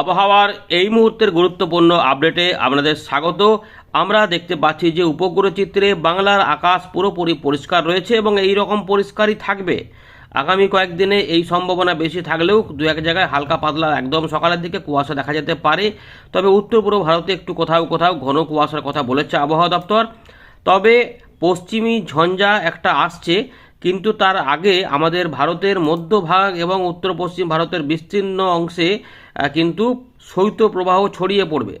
আবহাওয়ার এই মুহূর্তের গুরুত্বপূর্ণ আপডেটে আপনাদের স্বাগত। আমরা দেখতে পাচ্ছি যে উপগ্রহ চিত্রে বাংলার আকাশ পুরোপুরি পরিষ্কার রয়েছে এবং এই রকম পরিষ্কারই থাকবে। আগামী কয়েকদিনে এই সম্ভাবনা বেশি থাকলেও দু এক জায়গায় হালকা পাতলা একদম সকালের দিকে কুয়াশা দেখা যেতে পারে। তবে উত্তর পূর্ব ভারতে একটু কোথাও কোথাও ঘন কুয়াশার কথা বলেছে আবহাওয়া দপ্তর। তবে পশ্চিমী ঝঞ্ঝা একটা আসছে, কিন্তু তার আগে আমাদের ভারতের মধ্যভাগ এবং উত্তর পশ্চিম ভারতের বিস্তীর্ণ অংশে কিন্তু শৈত্যপ্রবাহ ছড়িয়ে পড়বে।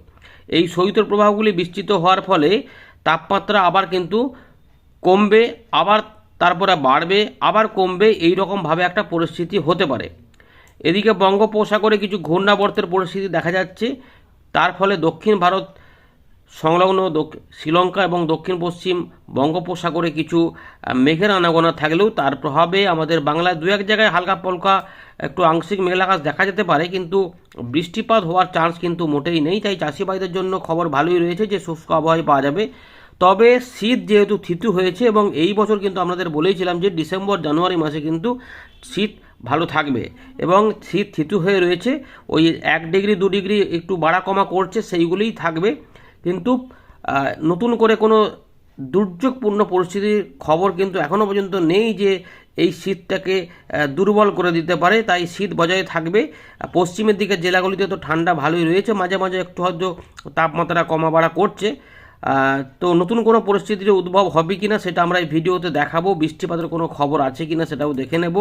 এই শৈত্যপ্রবাহগুলি বিস্তৃত হওয়ার ফলে তাপমাত্রা আবার কিন্তু কমবে, আবার তারপরে বাড়বে, আবার কমবে এই রকমভাবে একটা পরিস্থিতি হতে পারে। এদিকে বঙ্গোপসাগরে কিছু ঘূর্ণাবর্তের পরিস্থিতি দেখা যাচ্ছে। তার ফলে দক্ষিণ ভারত সংলগ্ন শ্রীলঙ্কা এবং দক্ষিণ পশ্চিম বঙ্গোপসাগরে কিছু মেঘের আনাগোনা থাকলেও তার প্রভাবে আমাদের বাংলায় দু এক জায়গায় হালকা পলকা একটু আংশিক মেঘলা আকাশ দেখা যেতে পারে, কিন্তু বৃষ্টিপাত হওয়ার চান্স কিন্তু মোটেই নেই। তাই চাষি ভাইদের জন্য খবর ভালোই রয়েছে যে, শুষ্ক আবহাওয়ায় পাওয়া যাবে। তবে শীত যেহেতু থিতু হয়েছে এবং এই বছর কিন্তু আপনাদের বলেইছিলাম যে, ডিসেম্বর, জানুয়ারি মাসে কিন্তু শীত ভালো থাকবে এবং শীত থিতু হয়ে রয়েছে। ওই এক ডিগ্রি, দু ডিগ্রি একটু বাড়া কমা করছে, সেইগুলিই থাকবে। কিন্তু নতুন করে কোনো দুর্যোগপূর্ণ পরিস্থিতির খবর কিন্তু এখনও পর্যন্ত নেই যে এই শীতটাকে দুর্বল করে দিতে পারে। তাই শীত বজায় থাকবে। পশ্চিমের দিকের জেলাগুলিতে তো ঠান্ডা ভালোই রয়েছে। মাঝে মাঝে একটু হয়তো তাপমাত্রা কমা বাড়া করছে। তো নতুন কোনো পরিস্থিতির উদ্ভব হবে কি না সেটা আমরা এই ভিডিওতে দেখাবো, বৃষ্টিপাতের কোনো খবর আছে কি না সেটাও দেখে নেব।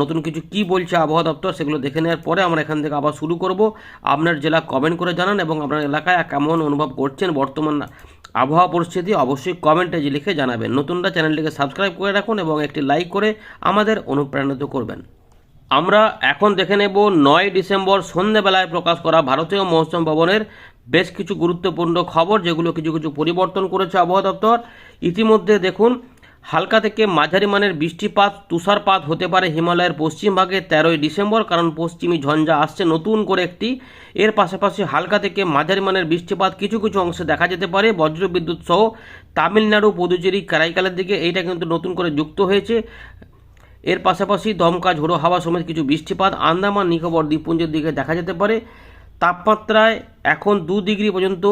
নতুন কিছু কি বলছে আবহাওয়া দপ্তর সেগুলো দেখে নেওয়ার পরে আমরা এখান থেকে আবার শুরু করব। আপনার জেলা কমেন্ট করে জানান এবং আপনার এলাকায় কেমন অনুভব করছেন, বর্তমান আবহাওয়া পরিস্থিতি অবশ্যই কমেন্টে যে লিখে জানাবেন। নতুনরা চ্যানেলটিকে সাবস্ক্রাইব করে রাখুন এবং একটি লাইক করে আমাদের অনুপ্রাণিত করবেন। আমরা এখন দেখে নেব নয় ডিসেম্বর সন্ধেবেলায় প্রকাশ করা ভারতীয় মৌসুম ভবনের বেশ কিছু গুরুত্বপূর্ণ খবর যেগুলো কিছু কিছু পরিবর্তন করেছে আবহাওয়া দপ্তর। ইতিমধ্যে দেখুন, হালকা থেকে মাঝারি মানের বৃষ্টিপাত, তুষারপাত হতে পারে হিমালয়ের পশ্চিম ভাগে তেরোই ডিসেম্বর, কারণ পশ্চিমী ঝঞ্ঝা আসছে নতুন করে একটি। এর পাশাপাশি হালকা থেকে মাঝারি মানের বৃষ্টিপাত কিছু কিছু অংশে দেখা যেতে পারে। বজ্রবিদ্যুৎ সহ তামিলনাড়ু, পুদুচেরি, কারাইকালের দিকে এইটা কিন্তু নতুন করে যুক্ত হয়েছে। এর পাশাপাশি দমকা, ঝোড়ো হাওয়া সমেত কিছু বৃষ্টিপাত, আন্দামান, নিকোবর, দ্বীপপুঞ্জের দিকে দেখা যেতে পারে। তাপমাত্রায় এখন দু ডিগ্রি পর্যন্ত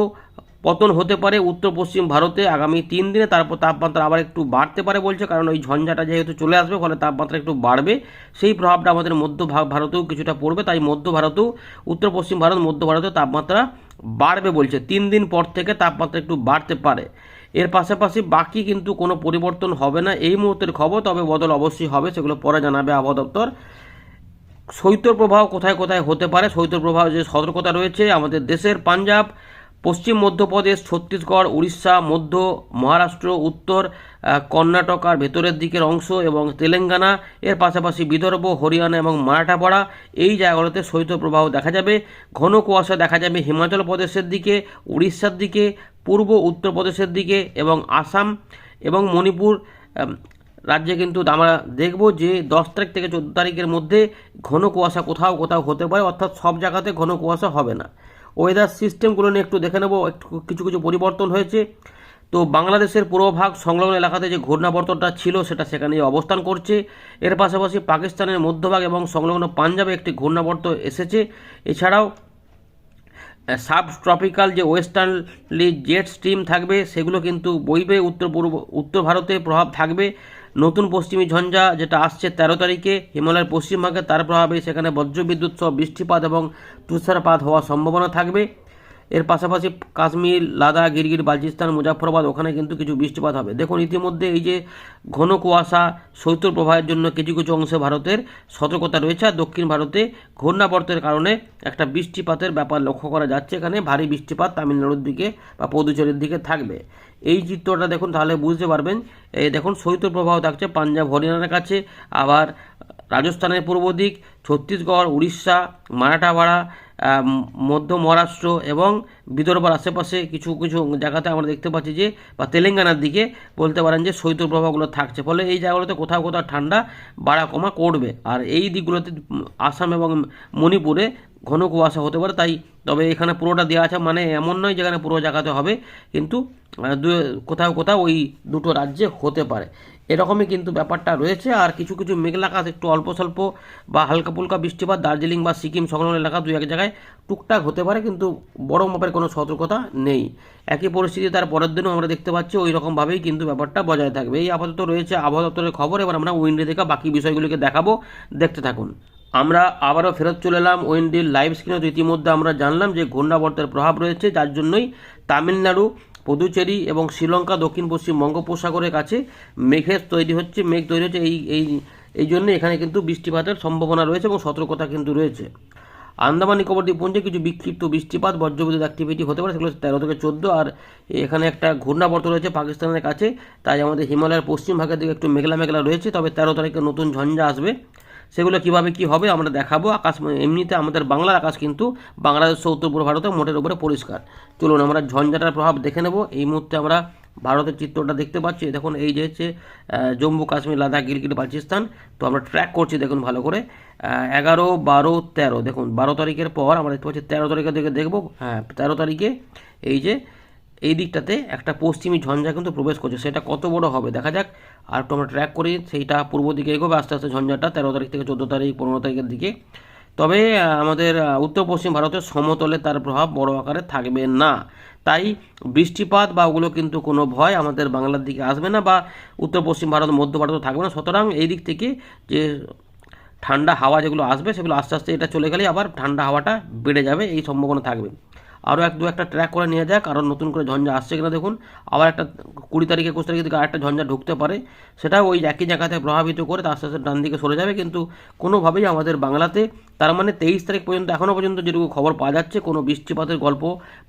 পতন হতে পারে উত্তর, পশ্চিম ভারতে। আগামী তিন দিনে তারপর তাপমাত্রা আবার একটু বাড়তে পারে বলছে, কারণ ওই ঝঞ্ঝাটা যেহেতু চলে আসবে, ফলে তাপমাত্রা একটু বাড়বে। সেই প্রভাবটা আমাদের মধ্য ভারতেও কিছুটা পড়বে, তাই মধ্য ভারতেও, উত্তর, পশ্চিম ভারত, মধ্য ভারতেও তাপমাত্রা বাড়বে বলছে। তিন দিন পর থেকে তাপমাত্রা একটু বাড়তে পারে। এর পাশাপাশি বাকি কিন্তু কোনো পরিবর্তন হবে না, এই মুহূর্তের খবর, তবে বদল অবশ্যই হবে, সেগুলো পরে জানাবে আবহাওয়া দপ্তর। শৈত্যপ্রবাহ কোথায় কোথায় হতে পারে? শৈত্যপ্রবাহ যে সতর্কতা রয়েছে, আমাদের দেশের পাঞ্জাব, পশ্চিম মধ্যপ্রদেশ, ছত্তিশগড়, উড়িষ্যা, মধ্য মহারাষ্ট্র, উত্তর কর্ণাটক আর ভেতরের দিকের অংশ এবং তেলেঙ্গানা, এর পাশাপাশি বিদর্ভ, হরিয়ানা এবং মারাঠাপাড়া, এই জায়গাগুলোতে শৈত্যপ্রবাহ দেখা যাবে। ঘন কুয়াশা দেখা যাবে হিমাচল প্রদেশের দিকে, উড়িষ্যার দিকে, পূর্ব উত্তরপ্রদেশের দিকে এবং আসাম এবং মণিপুর রাজ্যে কিন্তু আমরা দেখব যে দশ তারিখ থেকে চোদ্দ তারিখের মধ্যে ঘন কুয়াশা কোথাও কোথাও হতে পারে, অর্থাৎ সব জায়গাতে ঘন কুয়াশা হবে না। ওয়েদার সিস্টেমগুলো নিয়ে একটু দেখে নেব, একটু কিছু কিছু পরিবর্তন হয়েছে। তো বাংলাদেশের পূর্বভাগ সংলগ্ন এলাকাতে যে ঘূর্ণাবর্তনটা ছিল, সেটা সেখানে অবস্থান করছে। এর পাশাপাশি পাকিস্তানের মধ্যভাগ এবং সংলগ্ন পাঞ্জাবে একটি ঘূর্ণাবর্ত এসেছে। এছাড়াও সাব ট্রপিক্যাল যে ওয়েস্টার্নলি জেট স্ট্রিম থাকবে, সেগুলো কিন্তু বইবে উত্তর পূর্ব উত্তর ভারতে প্রভাব থাকবে। নতুন পশ্চিমী ঝঞ্ঝা যেটা আসছে তেরো তারিখে, হিমালয়ের পশ্চিমভাগে তার প্রভাবে সেখানে বজ্রবিদ্যুৎ সহ বৃষ্টিপাত এবং তুষারপাত হওয়ার সম্ভাবনা থাকবে। এর পাশাপাশি কাশ্মীর, লাদাখ গিরগির বালচিস্তান মুজাফরবাদ ওখানে কিন্তু কিছু বৃষ্টিপাত হবে। দেখুন, ইতিমধ্যে এই যে ঘন কুয়াশা শৈত্য প্রবাহের জন্য কিছু কিছু অংশে ভারতের সতর্কতা রয়েছে আর দক্ষিণ ভারতে ঘূর্ণাবর্তের কারণে একটা বৃষ্টিপাতের ব্যাপার লক্ষ্য করা যাচ্ছে। এখানে ভারী বৃষ্টিপাত তামিলনাড়ুর দিকে বা পদুচেরির দিকে থাকবে। এই চিত্রটা দেখুন, তাহলে বুঝতে পারবেন। এই দেখুন শৈত্য প্রবাহ থাকছে পাঞ্জাব হরিয়ানার কাছে, আবার রাজস্থানের পূর্ব দিক, ছত্তিশগড়, উড়িষ্যা মারাঠাওয়াড়া মধ্য মহারাষ্ট্র এবং বিদর্ভর আশেপাশে কিছু কিছু জায়গাতে আমরা দেখতে পাচ্ছি যে, বা তেলেঙ্গানার দিকে বলতে পারেন যে শৈত্য প্রবাহগুলো থাকছে। ফলে এই জায়গাগুলোতে কোথাও কোথাও ঠান্ডা বাড়া কমা করবে। আর এই দিকগুলোতে আসাম এবং মণিপুরে ঘন কুয়াশা হতে পারে, তাই তবে এখানে পুরোটা দেওয়া আছে। মানে এমন নয় যেখানে পুরো জায়গাতে হবে, কিন্তু কোথাও কোথাও ওই দুটো রাজ্যে হতে পারে। এরকমই কিন্তু ব্যাপারটা রয়েছে। আর কিছু কিছু মেঘলা আকাশ, একটু অল্প স্বল্প বা হালকা ফুলকা বৃষ্টিপাত দার্জিলিং বা সিকিম সংলগ্ন এলাকা দু এক জায়গায় টুকটাক হতে পারে, কিন্তু বড় মাপের কোনো সতর্কতা নেই। একই পরিস্থিতি তার পরের দিনও আমরা দেখতে পাচ্ছি, ওই রকমভাবেই কিন্তু ব্যাপারটা বজায় থাকবে। এই আপাতত রয়েছে আবহাওয়া দপ্তরের খবর। এবার আমরা উইন্ডে থেকে বাকি বিষয়গুলিকে দেখাবো। দেখতে থাকুন। আমরা আবারও ফেরত চলে এলাম ওয়েন্ডির লাইভ স্ক্রিনে। ইতিমধ্যে আমরা জানলাম যে ঘূর্ণাবর্তের প্রভাব রয়েছে, যার জন্যই তামিলনাড়ু পুদুচেরি এবং শ্রীলঙ্কা দক্ষিণ পশ্চিম বঙ্গোপসাগরের কাছে মেঘের তৈরি হচ্ছে, মেঘ তৈরি হচ্ছে, এই এই এই জন্য এখানে কিন্তু বৃষ্টিপাতের সম্ভাবনা রয়েছে এবং সতর্কতা কিন্তু রয়েছে। আন্দামান নিকোবর দ্বীপপুঞ্জে কিছু বিক্ষিপ্ত বৃষ্টিপাত, বজ্রবিদ্যুৎ অ্যাক্টিভিটি হতে পারে, সেগুলো তেরো থেকে চোদ্দ, আর এখানে একটা ঘূর্ণাবর্ত রয়েছে পাকিস্তানের কাছে, তাই আমাদের হিমালয়ের পশ্চিম ভাগের দিকে একটু মেঘলা মেঘলা রয়েছে, তবে তেরো তারিখে নতুন ঝঞ্ঝা আসবে। সেগুলো কীভাবে কি হবে আমরা দেখাবো। আকাশ এমনিতে আমাদের বাংলার আকাশ কিন্তু বাংলাদেশ ও উত্তর পূর্ব ভারতে মোটের উপরে পরিষ্কার। চলুন আমরা ঝঞ্ঝাটার প্রভাব দেখে নেব। এই মুহূর্তে আমরা ভারতের চিত্রটা দেখতে পাচ্ছি। দেখুন এই যে হচ্ছে জম্মু কাশ্মীর লাদাখ গিলগিট বালচিস্তান তো আমরা ট্র্যাক করছি দেখুন ভালো করে। এগারো বারো তেরো। দেখুন বারো তারিখের পর আমরা দেখতে পাচ্ছি তেরো তারিখের দিকে দেখব। হ্যাঁ। তেরো তারিখে এই যে এই দিকটাতে একটা পশ্চিমী ঝঞ্ঝা কিন্তু প্রবেশ করছে। সেটা কত বড় হবে? দেখা যাক। আর একটু আমরা ট্র্যাক করি, সেইটা পূর্ব দিকে এগোবে, আস্তে আস্তে ঝঞ্ঝাটা তেরো তারিখ থেকে চোদ্দ তারিখ, পনেরো তারিখের দিকে। তবে আমাদের উত্তর পশ্চিম ভারতের সমতলে তার প্রভাব বড় আকারে থাকবে না। তাই বৃষ্টিপাত বা ওগুলো কিন্তু কোনো ভয় আমাদের বাংলার দিকে আসবে না বা উত্তর পশ্চিম ভারত, মধ্য ভারতও থাকবে না। সুতরাং এই দিক থেকে যে ঠান্ডা হাওয়া যেগুলো আসবে, সেগুলো আস্তে আস্তে এটা চলে গেলেই আবার ঠান্ডা হাওয়াটা বেড়ে যাবে, এই সম্ভাবনা থাকবে। আরও এক, দু একটা ট্র্যাক করে নিয়ে যায় কারণ নতুন করে ঝঞ্ঝা আসছে কিনা দেখুন। আবার একটা কুড়ি তারিখ, একুশ তারিখে দিকে আরেকটা ঝঞ্ঝা ঢুকতে পারে। সেটা ওই একই জায়গাতে প্রভাবিত করে তার আস্তে ডান দিকে সরে যাবে। কিন্তু কোনোভাবেই আমাদের বাংলাতে তার মানে তেইশ তারিখ পর্যন্ত এখনও পর্যন্ত যেটুকু খবর পাওয়া যাচ্ছে, কোনো বৃষ্টিপাতের গল্প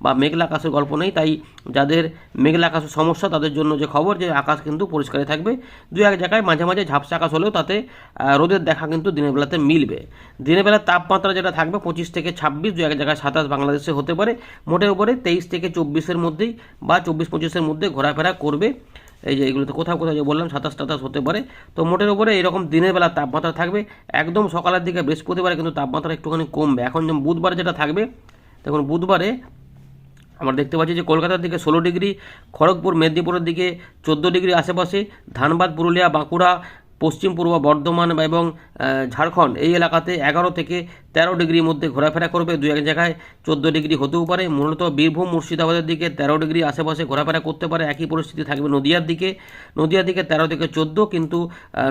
বা মেঘলা আকাশের গল্প নেই। তাই যাদের মেঘলা আকাশের সমস্যা, তাদের জন্য যে খবর, যে আকাশ কিন্তু পরিষ্কারই থাকবে। দু এক জায়গায় মাঝে মাঝে ঝাপসা আকাশ হলেও তাতে রোদের দেখা কিন্তু দিনের বেলাতে মিলবে। দিনের বেলা তাপমাত্রা যেটা থাকবে, পঁচিশ থেকে ছাব্বিশ, দু এক জায়গায় সাতাশ বাংলাদেশে হতে পারে। মোটের উপরে তেইশ থেকে চব্বিশের মধ্যেই বা চব্বিশ পঁচিশের মধ্যে ঘোরাফেরা করবে। এই যে এগুলোতে কোথাও কোথাও যে বললাম, সাতাশ টাতাশ হতে পারে। তো মোটের উপরে এরকম দিনের বেলা তাপমাত্রা থাকবে। একদম সকালের দিকে বৃহস্পতিবারে কিন্তু তাপমাত্রা একটুখানি কমবে। এখন যেমন বুধবার যেটা থাকবে, দেখুন বুধবারে আমরা দেখতে পাচ্ছি যে কলকাতার দিকে ষোলো ডিগ্রি, খড়গপুর, মেদিনীপুরের দিকে চোদ্দ ডিগ্রি আশেপাশে, ধানবাদ, পুরুলিয়া, বাঁকুড়া পশ্চিম পূর্ব বর্ধমান এবং ঝাড়খণ্ড এই এলাকাতে এগারো থেকে তেরো ডিগ্রির মধ্যে ঘোরাফেরা করবে দু এক জায়গায়। চোদ্দ ডিগ্রি হতেও পারে। মূলত বীরভূম, মুর্শিদাবাদের দিকে তেরো ডিগ্রি আশেপাশে ঘোরাফেরা করতে পারে। একই পরিস্থিতি থাকবে নদিয়ার দিকে। নদিয়ার দিকে তেরো থেকে চোদ্দ কিন্তু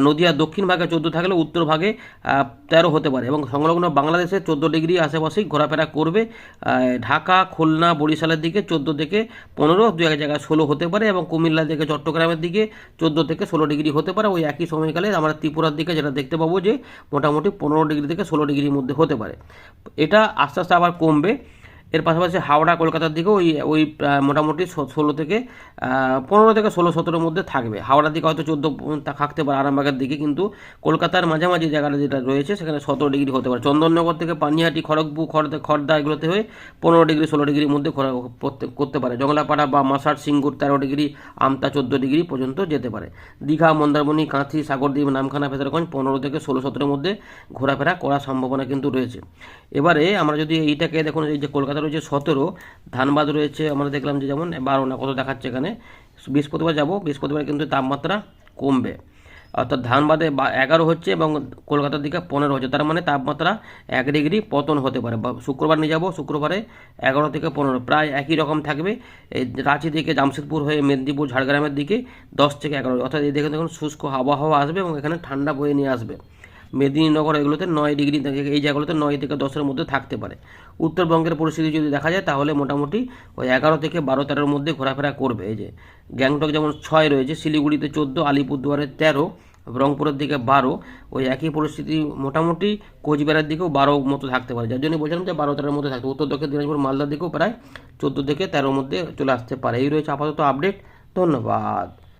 নদিয়ার দক্ষিণ ভাগে চোদ্দ থাকলে উত্তর ভাগে তেরো হতে পারে এবং সংলগ্ন বাংলাদেশে চোদ্দ ডিগ্রি আশেপাশেই ঘোরাফেরা করবে ঢাকা, খুলনা, বরিশালের দিকে চোদ্দ থেকে পনেরো দু এক জায়গায় ষোলো হতে পারে এবং কুমিল্লা থেকে চট্টগ্রামের দিকে চোদ্দ থেকে ষোলো ডিগ্রি হতে পারে। ওই একই সময়কালে আমরা ত্রিপুরার দিকে যেটা দেখতে পাবো যে মোটামুটি পনেরো ডিগ্রি থেকে ষোলো ডিগ্রির মধ্যে হতে পারে। এটা আস্তে আস্তে আবার কমবে। এর পাশাপাশি হাওড়া, কলকাতার দিকে ওই ওই মোটামুটি ষোলো থেকে পনেরো থেকে ষোলো সতেরোর মধ্যে থাকবে। হাওড়ার দিকে হয়তো চোদ্দ থাকতে পারে আরামবাগের দিকে, কিন্তু কলকাতার মাঝামাঝি জায়গাটা যেটা রয়েছে, সেখানে সতেরো ডিগ্রি হতে পারে। চন্দননগর থেকে পানিহাটি, খড়গপুর, খড়দা খড়দা, এগুলোতে হয়ে পনেরো ডিগ্রি, ষোলো ডিগ্রির মধ্যে করতে- পারে। জংলাপাড়া বা মাসার, সিঙ্গুর তেরো ডিগ্রি, আমতা চোদ্দ ডিগ্রি পর্যন্ত যেতে পারে। দীঘা, মন্দারমণি, কাঁথি, সাগরদ্বীপ, নামখানা ফেজারগঞ্জ পনেরো থেকে ষোলো সতেরোর মধ্যে ঘোরাফেরা করার সম্ভাবনা কিন্তু রয়েছে। এবারে আমরা যদি এইটাকে দেখুন, এই যে কলকাতা রয়েছে সতেরো, ধানবাদ রয়েছে, আমরা দেখলাম যে যেমন বারো না, কত দেখাচ্ছে এখানে? বৃহস্পতিবার যাব, বৃহস্পতিবার কিন্তু তাপমাত্রা কমবে। অর্থাৎ ধানবাদে এগারো হচ্ছে এবং কলকাতার দিকে পনেরো হচ্ছে, তার মানে তাপমাত্রা এক ডিগ্রি পতন হতে পারে। বা শুক্রবার নিয়ে যাব, শুক্রবারে এগারো থেকে পনেরো, প্রায় একই রকম থাকবে। এই রাঁচি থেকে জামশেদপুর হয়ে মেদিনীপুর, ঝাড়গ্রামের দিকে দশ থেকে এগারো, অর্থাৎ এই দেখে দেখুন শুষ্ক আবহাওয়া আসবে এবং এখানে ঠান্ডা বয়ে নিয়ে আসবে। মেদিনীনগর এগুলোতে নয় ডিগ্রি এই জায়গাগুলোতে নয় থেকে দশের মধ্যে থাকতে পারে। উত্তরবঙ্গের পরিস্থিতি যদি দেখা যায়, তাহলে মোটামুটি ওই এগারো থেকে বারো তেরোর মধ্যে ঘোরাফেরা করবে। এই যে গ্যাংটক যেমন ছয় রয়েছে, শিলিগুড়িতে চোদ্দ, আলিপুরদুয়ারে তেরো, রংপুরের দিকে বারো, ওই একই পরিস্থিতি মোটামুটি কোচবিহারের দিকেও বারো মতো থাকতে পারে। যার জন্য বলছিলাম যে বারো তেরোর মধ্যে থাকতে। উত্তর দক্ষিণ দিনাজপুর, মালদার দিকেও প্রায় চোদ্দ থেকে তেরোর মধ্যে চলে আসতে পারে। এই রয়েছে আপাতত আপডেট। ধন্যবাদ।